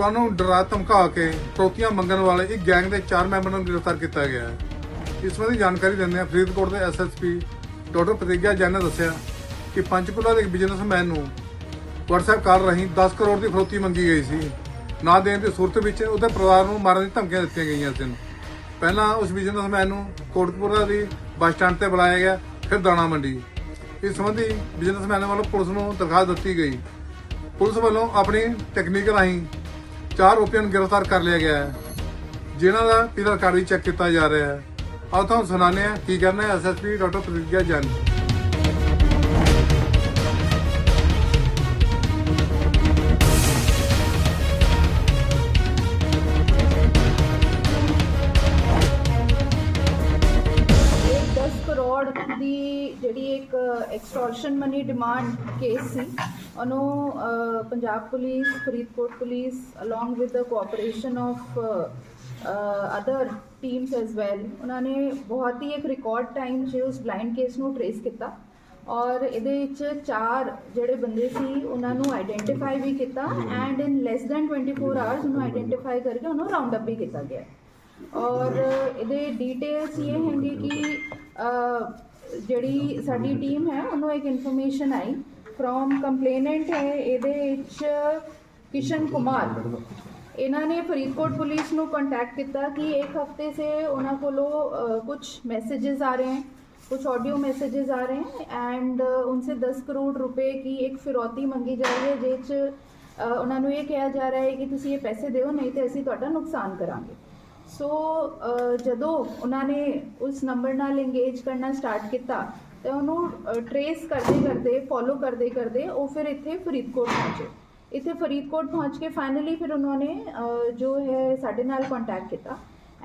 ਲੋਕਾਂ ਨੂੰ ਡਰਾ ਧਮਕਾ ਕੇ ਫਰੋਤੀਆਂ ਮੰਗਣ ਵਾਲੇ ਇੱਕ ਗੈਂਗ ਦੇ ਚਾਰ ਮੈਂਬਰਾਂ ਨੂੰ ਗ੍ਰਿਫਤਾਰ ਕੀਤਾ ਗਿਆ ਹੈ। ਇਸ ਸੰਬੰਧੀ ਜਾਣਕਾਰੀ ਦਿੰਦੇ ਹਾਂ ਫਰੀਦਕੋਟ ਦੇ ਐਸਐਸਪੀ ਡਾਕਟਰ ਪ੍ਰਤੀਗਿਆ ਜੈਨ ਨੇ ਦੱਸਿਆ ਕਿ ਪੰਚਕੂਲਾ ਦੇ ਇੱਕ ਬਿਜ਼ਨਸਮੈਨ ਨੂੰ WhatsApp ਕਾਲ ਰਾਹੀਂ 10 ਕਰੋੜ ਦੀ ਫਰੋਤੀ ਮੰਗੀ ਗਈ ਸੀ। ਨਾ ਦੇਣ ਦੀ ਸੂਰਤ ਵਿੱਚ ਉਹਦੇ ਪਰਿਵਾਰ ਨੂੰ ਮਾਰਨ ਦੀ ਧਮਕੀਆਂ ਦਿੱਤੀਆਂ ਗਈਆਂ ਸਨ ਪਹਿਲਾਂ ਉਸ ਬਿਜ਼ਨਸਮੈਨ ਨੂੰ ਕੋਟਕਪੂਰਾ ਦੀ ਬੱਸ ਸਟੈਂਡ ਤੇ ਬੁਲਾਇਆ ਗਿਆ, ਫਿਰ ਦਾਣਾ ਮੰਡੀ। ਇਸ ਸੰਬੰਧੀ ਬਿਜ਼ਨਸਮੈਨ ਵੱਲੋਂ ਪੁਲਿਸ ਨੂੰ ਦਰਖਾਸਤ ਦਿੱਤੀ ਗਈ। ਪੁਲਿਸ ਵੱਲੋਂ ਆਪਣੀ ਟੈਕਨੀਕ ਰਾਹੀਂ ਚਾਰ ਰੁਪਏ ਨੂੰ ਗ੍ਰਿਫਤਾਰ ਕਰ ਲਿਆ ਗਿਆ ਹੈ। ਜਿਨ੍ਹਾਂ ਦਾ ਪਿਛਲਾ ਰਿਕਾਰਡ ਵੀ ਚੈੱਕ ਕੀਤਾ ਜਾ ਰਿਹਾ ਹੈ। ਆਓ ਤੁਹਾਨੂੰ ਸੁਣਾਉਂਦੇ ਹਾਂ ਕੀ ਕਰਨਾ ਹੈ ਐਸਐਸਪੀ ਡਾਕਟਰ ਪ੍ਰਤੀਗਿਆ ਜੈਨ। ਇਹ 10 ਕਰੋੜ ਦੀ ਜਿਹੜੀ ਇੱਕ ਐਕਸਟੋਰਸ਼ਨ ਮਨੀ ਡਿਮਾਂਡ ਕੇਸ ਸੀ ਉਹਨੂੰ Punjab police, Faridkot police along with the cooperation of other teams as well ਉਹਨਾਂ ਨੇ ਬਹੁਤ ਹੀ ਇੱਕ ਰਿਕਾਰਡ ਟਾਈਮ 'ਚ ਉਸ ਬਲਾਈਂਡ ਕੇਸ ਨੂੰ ਟਰੇਸ ਕੀਤਾ ਔਰ ਇਹਦੇ ਵਿੱਚ ਚਾਰ ਜਿਹੜੇ ਬੰਦੇ ਸੀ, ਉਹਨਾਂ ਨੂੰ ਆਈਡੈਂਟੀਫਾਈ ਵੀ ਕੀਤਾ and in less than 24 hours ਉਹਨੂੰ ਆਈਡੈਂਟੀਫਾਈ ਕਰਕੇ ਉਹਨੂੰ ਰਾਉਂਡ ਅਪ ਵੀ ਕੀਤਾ ਗਿਆ। ਔਰ ਇਹਦੇ ਡਿਟੇਲਸ ਇਹ ਹੈਗੇ ਕਿ ਜਿਹੜੀ ਸਾਡੀ ਟੀਮ ਹੈ, ਉਹਨੂੰ ਇੱਕ ਇਨਫੋਰਮੇਸ਼ਨ ਆਈ ਫਰੋਮ ਕੰਪਲੇਨੈਂਟ ਹੈ ਇਹਦੇ ਵਿੱਚ ਕਿਸ਼ਨ ਕੁਮਾਰ ਇਹਨਾਂ ਨੇ ਫਰੀਦਕੋਟ ਪੁਲਿਸ ਨੂੰ ਕੰਟੈਕਟ ਕੀਤਾ ਕਿ ਇੱਕ ਹਫਤੇ ਸੇ ਉਹਨਾਂ ਕੋਲੋਂ ਕੁਝ मैसेजेस आ रहे हैं कुछ ऑडियो मैसेजेस आ रहे हैं एंड उनसे 10 करोड़ रुपए की एक ਫਿਰੌਤੀ ਮੰਗੀ ਜਾ ਰਹੀ ਹੈ ਜਿਹ 'ਚ ਅਹ, ਉਹਨਾਂ ਨੂੰ ਇਹ ਕਿਹਾ ਜਾ ਰਿਹਾ ਹੈ ਕਿ ਤੁਸੀਂ ਇਹ ਪੈਸੇ ਦਿਓ ਨਹੀਂ ਤੇ ਅਸੀਂ ਤੁਹਾਡਾ ਨੁਕਸਾਨ ਕਰਾਂਗੇ ਸੋ ਅਹ, ਜਦੋਂ ਉਹਨਾਂ ਨੇ ਉਸ ਨੰਬਰ ਨਾਲ ਇੰਗੇਜ ਕਰਨਾ ਸਟਾਰਟ ਕੀਤਾ ਤੇ ਉਹਨੂੰ ਟਰੇਸ ਕਰਦੇ ਕਰਦੇ ਫੋਲੋ ਕਰਦੇ ਕਰਦੇ ਉਹ ਫਿਰ ਇੱਥੇ ਫਰੀਦਕੋਟ ਪਹੁੰਚੇ ਇੱਥੇ ਫਰੀਦਕੋਟ ਪਹੁੰਚ ਕੇ ਫਾਈਨਲੀ ਫਿਰ ਉਹਨਾਂ ਨੇ ਅਹ, ਜੋ ਹੈ ਸਾਡੇ ਨਾਲ ਕੰਟੈਕਟ ਕੀਤਾ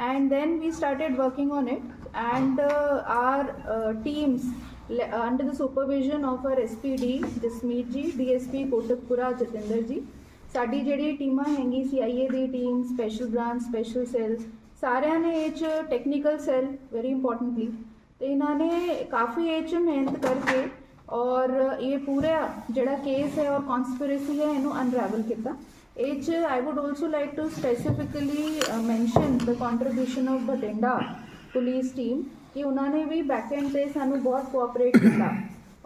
and then we started working on it. And uh, our uh, teams le- uh, under the supervision of our SPD Jasmeet ji DSP Kotkapura Jatinder ਜੀ ਸਾਡੀ ਜਿਹੜੀ ਟੀਮਾਂ ਹੈਗੀ CIA ਦੀ team special branch special cell ਸਾਰਿਆਂ ਨੇ ਇਹ ਚ ਟੈਕਨੀਕਲ ਸੈੱਲ ਵੈਰੀ ਇੰਪੋਰਟੈਂਟਲੀ ਤੇ ਇਹਨਾਂ ਨੇ ਕਾਫੀ ਇਹ ਚ ਮਿਹਨਤ ਕਰਕੇ ਔਰ ਇਹ ਪੂਰਾ ਜਿਹੜਾ ਕੇਸ ਹੈ ਔਰ ਕਨਸਪੀਰੇਸੀ ਹੈ, ਇਹਨੂੰ ਅਨਰੈਵਲ ਕੀਤਾ। ਇਹ 'ਚ I would also like to specifically mention the contribution of Bathinda police team ਕਿ ਉਹਨਾਂ ਨੇ ਵੀ ਬੈਕ ਐਂਡ ਤੇ ਸਾਨੂੰ ਬਹੁਤ ਕੋਆਪਰੇਟ ਕੀਤਾ।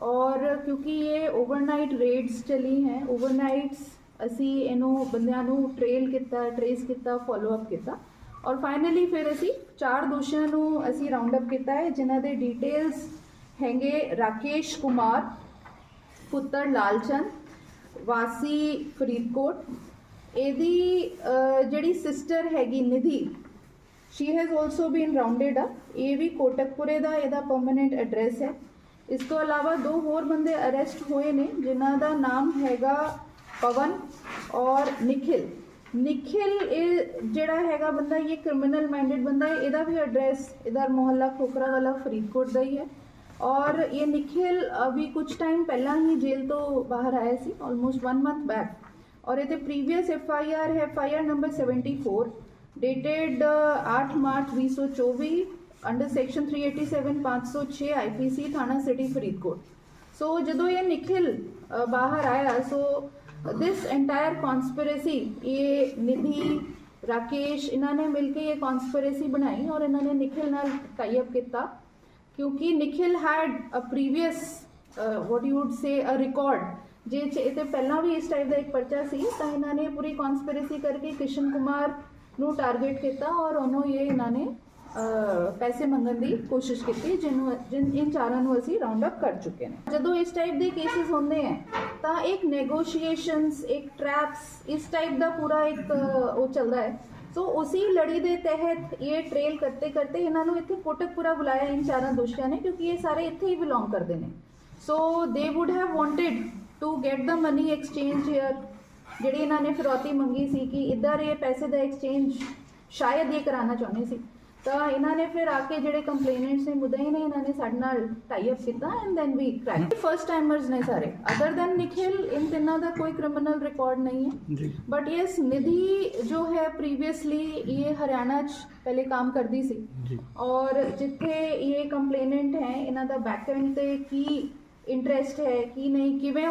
ਔਰ ਕਿਉਂਕਿ ਇਹ ਓਵਰਨਾਈਟ ਰੇਡਸ ਚਲੀ ਹੈ ਓਵਰਨਾਈਟਸ ਅਸੀਂ ਇਹਨੂੰ ਬੰਦਿਆਂ ਨੂੰ ਟ੍ਰੇਲ ਕੀਤਾ ਟਰੇਸ ਕੀਤਾ ਫਾਲੋ ਅਪ ਕੀਤਾ। ਔਰ ਫਾਈਨਲੀ ਫਿਰ ਅਸੀਂ ਚਾਰ ਦੋਸ਼ੀਆਂ ਨੂੰ ਅਸੀਂ ਰਾਉਂਡ ਅਪ ਕੀਤਾ ਹੈ, ਜਿਨ੍ਹਾਂ ਦੇ ਡਿਟੇਲਸ ਹੈਗੇ ਰਾਕੇਸ਼ ਕੁਮਾਰ, ਪੁੱਤਰ ਲਾਲਚੰਦ, ਵਾਸੀ ਫਰੀਦਕੋਟ। ਇਹਦੀ ਜਿਹੜੀ ਸਿਸਟਰ ਹੈਗੀ Nidhi she has also been rounded up ਇਹ ਵੀ ਕੋਟਕਪੁਰੇ ਦਾ ਇਹਦਾ ਪਰਮਨੈਂਟ ਐਡਰੈਸ ਹੈ। ਇਸ ਤੋਂ ਇਲਾਵਾ ਦੋ ਹੋਰ ਬੰਦੇ ਅਰੈਸਟ ਹੋਏ ਨੇ, ਜਿਨ੍ਹਾਂ ਦਾ ਨਾਮ ਹੈਗਾ ਪਵਨ ਔਰ ਨikhil ਨikhil ਇਹ ਜਿਹੜਾ ਹੈਗਾ ਬੰਦਾ ਇਹ ਕ੍ਰਿਮੀਨਲ ਮਾਈਂਡਡ ਬੰਦਾ ਹੈ ਇਹਦਾ ਵੀ ਐਡਰੈਸ ਇਹਦਾ ਮੁਹੱਲਾ ਖੋਖਰਾ ਵਾਲਾ ਫਰੀਦਕੋਟ ਦਾ ਹੀ ਹੈ ਔਰ ਇਹ ਨਿਖਿਲ ਅਭੀ ਕੁਝ ਟਾਈਮ ਪਹਿਲਾਂ ਹੀ ਜੇਲ੍ਹ ਤੋਂ ਬਾਹਰ ਆਇਆ ਸੀ ਆਲਮੋਸਟ 1 ਮੰਥ ਬੈਕ ਔਰ ਇਹਦੇ ਪ੍ਰੀਵੀਅਸ ਐਫ ਆਈ ਆਰ ਹੈ F I R number 74 dated 8 March 2024 under section 387 506 IPC ਥਾਣਾ ਸਿਟੀ ਫਰੀਦਕੋਟ ਸੋ ਜਦੋਂ ਇਹ ਨਿਖਿਲ ਅ, ਬਾਹਰ ਆਇਆ ਸੋ ਦਿਸ ਐਂਟਾਇਰ ਕਨਸਪੀਰੇਸੀ ਇਹ ਨਿਧੀ ਰਾਕੇਸ਼ ਇਹਨਾਂ ਨੇ ਮਿਲ ਕੇ ਇਹ ਕਨਸਪੀਰੇਸੀ ਬਣਾਈ ਔਰ ਇਹਨਾਂ ਨੇ ਨਿਖਿਲ ਨਾਲ ਟਾਈ ਅਪ ਕੀਤਾ ਕਿਉਂਕਿ Nikhil had a previous what you would say a record ਜੇ ਇਹ ਤੇ ਪਹਿਲਾਂ ਵੀ ਇਸ ਟਾਈਪ ਦਾ ਇੱਕ ਪਰਚਾ ਸੀ ਤਾਂ ਇਹਨਾਂ ਨੇ ਪੂਰੀ ਕਨਸਪੀਰੇਸੀ ਕਰਕੇ ਕਿਸ਼ਨ ਕੁਮਾਰ ਨੂੰ ਟਾਰਗੇਟ ਕੀਤਾ ਔਰ ਉਹਨੂੰ ਇਹ ਇਹਨਾਂ ਨੇ ਪੈਸੇ ਮੰਗਣ ਦੀ ਕੋਸ਼ਿਸ਼ ਕੀਤੀ, ਜਿਹਨੂੰ ਜਿਨ ਇਨ ਚਾਰਾਂ ਨੂੰ ਅਸੀਂ ਰਾਉਂਡ ਅਪ ਕਰ ਚੁੱਕੇ ਨੇ। ਜਦੋਂ ਇਸ ਟਾਈਪ ਦੇ ਕੇਸਿਸ ਹੁੰਦੇ ਹੈ ਤਾਂ ਇੱਕ ਨੈਗੋਸ਼ੀਏਸ਼ਨਸ ਇੱਕ ਟ੍ਰੈਪਸ ਇਸ ਟਾਈਪ ਦਾ ਪੂਰਾ ਇੱਕ ਉਹ ਚੱਲਦਾ ਹੈ। ਸੋ ਉसी ਲੜੀ ਦੇ ਤਹਿਤ ਇਹ ਟ੍ਰੇਲ ਕਰਤੇ ਕਰਤੇ ਇਹਨਾਂ ਨੂੰ ਇੱਥੇ ਕੋਟਕਪੁਰਾ ਬੁਲਾਇਆ ਇਨ ਚਾਰਾਂ ਦੋਸ਼ੀਆਂ ਨੇ, ਕਿਉਂਕਿ ਇਹ ਸਾਰੇ ਇੱਥੇ ਹੀ ਬਿਲੋਂਗ ਕਰਦੇ ਨੇ। So they would have wanted to get the money exchange here ਜਿਹੜੀ ਇਹਨਾਂ ਨੇ ਫਿਰੌਤੀ ਮੰਗੀ ਸੀ ਕਿ ਇੱਧਰ ਇਹ ਪੈਸੇ ਦਾ ਐਕਸਚੇਂਜ ਸ਼ਾਇਦ ਇਹ ਕਰਾਉਣਾ ਚਾਹੁੰਦੇ ਸੀ। तो इन्होंने ने मुद्दा ही नहीं इन तिना रिकॉर्ड नहीं है बट ये निधि जो है प्रीवियसली ये हरियाणा पहले काम कर दी और जिथे ये कंप्लेनेंट है इन्हों का बैकएंड इंटरेस्ट है कि नहीं किवें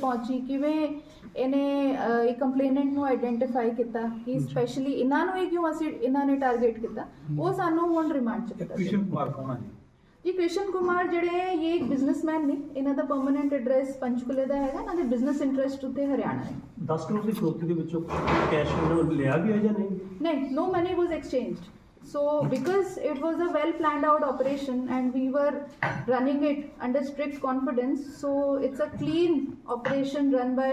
पहुँची कि ਇਹਨੇ ਇਹ ਕੰਪਲੇਨੈਂਟ ਨੂੰ ਆਈਡੈਂਟੀਫਾਈ ਕੀਤਾ ਕਿ ਸਪੈਸ਼ਲੀ ਇਹਨਾਂ ਨੂੰ ਹੀ ਕਿਉਂ ਅਸੀਂ ਇਹਨਾਂ ਨੇ ਟਾਰਗੇਟ ਕੀਤਾ ਉਹ ਸਾਨੂੰ ਹੁਣ ਰਿਮਾਂਡ ਚ ਪਤਾ। ਕ੍ਰਿਸ਼ਨ ਕੁਮਾਰ ਕੌਣ ਹੈ ਜੀ? ਕ੍ਰਿਸ਼ਨ ਕੁਮਾਰ ਜਿਹੜੇ ਇਹ ਇੱਕ ਬਿਜ਼ਨਸਮੈਨ ਨੇ ਇਹਨਾਂ ਦਾ ਪਰਮਨੈਂਟ ਐਡਰੈਸ ਪੰਚਕੂਲੇ ਦਾ ਹੈਗਾ ਇਹਨਾਂ ਦੇ ਬਿਜ਼ਨਸ ਇੰਟਰਸਟ ਉੱਤੇ ਹਰਿਆਣਾ ਹੈ 10 ਕਰੋੜ ਦੀ ਫਰੋਤੀ ਦੇ ਵਿੱਚੋਂ ਕੈਸ਼ ਇਹਨਾਂ ਨੂੰ ਲਿਆ ਗਿਆ ਜਾਂ ਨਹੀਂ? No, no money was exchanged. So, because it was a well planned out operation and we were running it under strict confidence, so it's a clean operation run by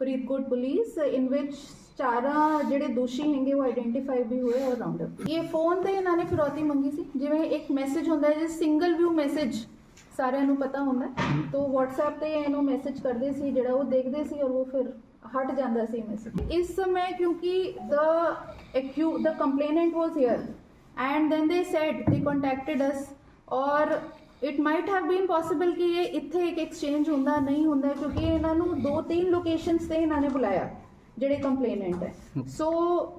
Faridkot police uh, in ਚਾਰਾਂ ਜਿਹੜੇ ਦੋਸ਼ੀ ਹੈਗੇ ਉਹ identify ਵੀ ਹੋਏ ਔਰ round up ਇਹ phone ਤੇ ਇਹਨਾਂ ਨੇ ਫਿਰੌਤੀ ਮੰਗੀ ਸੀ ਜਿਵੇਂ ਇੱਕ ਮੈਸੇਜ ਹੁੰਦਾ ਹੈ ਜੇ ਸਿੰਗਲ ਵਿਊ ਮੈਸੇਜ ਸਾਰਿਆਂ ਨੂੰ ਪਤਾ ਹੁੰਦਾ ਹੈ। ਤੋ WhatsApp ਤੇ ਇਹਨੂੰ ਮੈਸੇਜ ਕਰਦੇ ਸੀ ਜਿਹੜਾ ਉਹ ਦੇਖਦੇ ਸੀ ਔਰ ਉਹ ਫਿਰ ਹਟ ਜਾਂਦਾ ਸੀ ਮੈਸੇਜ ਇਸ ਸਮੇਂ ਕਿਉਂਕਿ the accu the complainant was here and then they said they contacted us or it might have been possible ਕਿ ਇਹ ਇੱਥੇ ਇੱਕ ਐਕਸਚੇਂਜ ਹੁੰਦਾ ਨਹੀਂ ਹੁੰਦਾ ਕਿਉਂਕਿ ਇਹਨਾਂ ਨੂੰ ਦੋ ਤਿੰਨ ਲੋਕੇਸ਼ਨਸ ਤੇ ਇਹਨਾਂ ਨੇ ਬੁਲਾਇਆ ਜਿਹੜੇ ਕੰਪਲੇਨੈਂਟ ਹੈ। So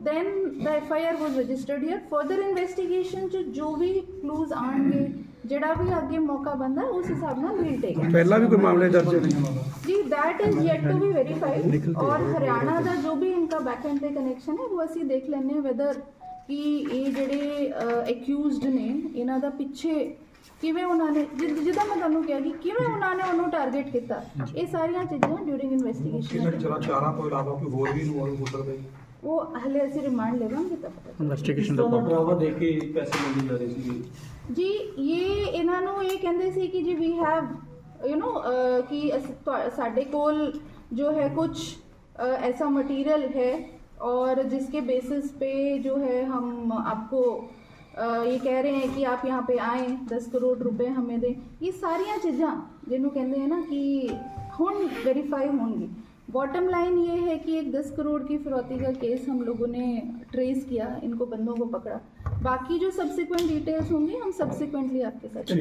then the F I R was registered here further investigation ਚ ਜੋ ਵੀ ਕਲੂਜ਼ ਆਣਗੇ ਜਿਹੜਾ ਵੀ ਅੱਗੇ ਮੌਕਾ ਬੰਦਾ ਉਸ ਹਿਸਾਬ ਨਾਲ ਮਿਲ ਟੇਗਾ ਪਹਿਲਾਂ ਵੀ ਕੋਈ ਮਾਮਲੇ ਦਰਜ ਨਹੀਂ ਜੀ that is yet to be verified or Haryana ਦਾ ਜੋ ਵੀ ਇਨਕਾ ਬੈਕ ਐਂਡ ਤੇ ਕਨੈਕਸ਼ਨ ਹੈ ਉਹ ਅਸੀਂ ਦੇਖ ਲੈਣੇ ਵੈਦਰ ਕਿ ਇਹ ਜਿਹੜੇ ਐਕਿਊਜ਼ਡ ਨੇ ਇਹਨਾਂ ਦਾ ਪਿੱਛੇ ਕਿਵੇਂ ਉਹਨਾਂ ਨੇ ਜਿ- ਜਿੱਦਾਂ ਮੈਂ ਤੁਹਾਨੂੰ ਕਿਹਾ ਕਿ ਕਿਵੇਂ ਉਹਨਾਂ ਨੇ ਉਹਨੂੰ ਟਾਰਗੇਟ ਕੀਤਾ ਇਹ ਸਾਰੀਆਂ ਚੀਜ਼ਾਂ ਡਿਊਰਿੰਗ ਕਿਹਨਾਂ ਇਨਵੈਸਟੀਗੇਸ਼ਨ ਚਲਾ ਚਾਰਾਂ ਤੋਂ ਇਲਾਵਾ ਕੋਈ ਹੋਰ ਵੀ ਇਨਵੋਲਵ ਹੋ ਸਕਦਾ ਜੀ ਉਹ ਹਲੇ ਅਸੀਂ ਰਿਮਾਂਡ ਲੈਵਾਂਗੇ ਤਾਂ ਪਤਾ ਚੱਲੇਗਾ। ਇਨਵੈਸਟੀਗੇਸ਼ਨ ਕਿਸ ਤਰ੍ਹਾਂ ਦਾ ਡਰਾਵਾ ਦੇ ਕੇ ਪੈਸੇ ਮੰਗੇ ਜਾ ਰਹੇ ਸੀ ਜੀ ਇਹ ਇਹਨਾਂ ਨੂੰ ਇਹ ਕਹਿੰਦੇ ਸੀ ਕਿ ਜੀ ਵੀ ਹੈਵ ਯੂ نو ਕਿ ਅਸੀਂ ਤੁਹਾ- ਸਾਡੇ ਕੋਲ ਜੋ है कुछ अ, ऐसा मटेरियल है और जिसके बेसिस पे जो है हम आपको अ, ये कह रहे हैं कि आप यहाँ पे आए, दस करोड़ रुपए हमें दें। ये सारिया चीज़ा जिन्हों कहते हैं ना कि हूँ वेरीफाई होंगी। बॉटम लाइन ये है कि एक दस करोड़ की फिरौती का केस हम लोगों ने ट्रेस किया, इनको बंदों को पकड़ा। बाकी जो सब्सिक्वेंट डिटेल्स होंगी, हम सब्सिक्वेंटली आपके साथ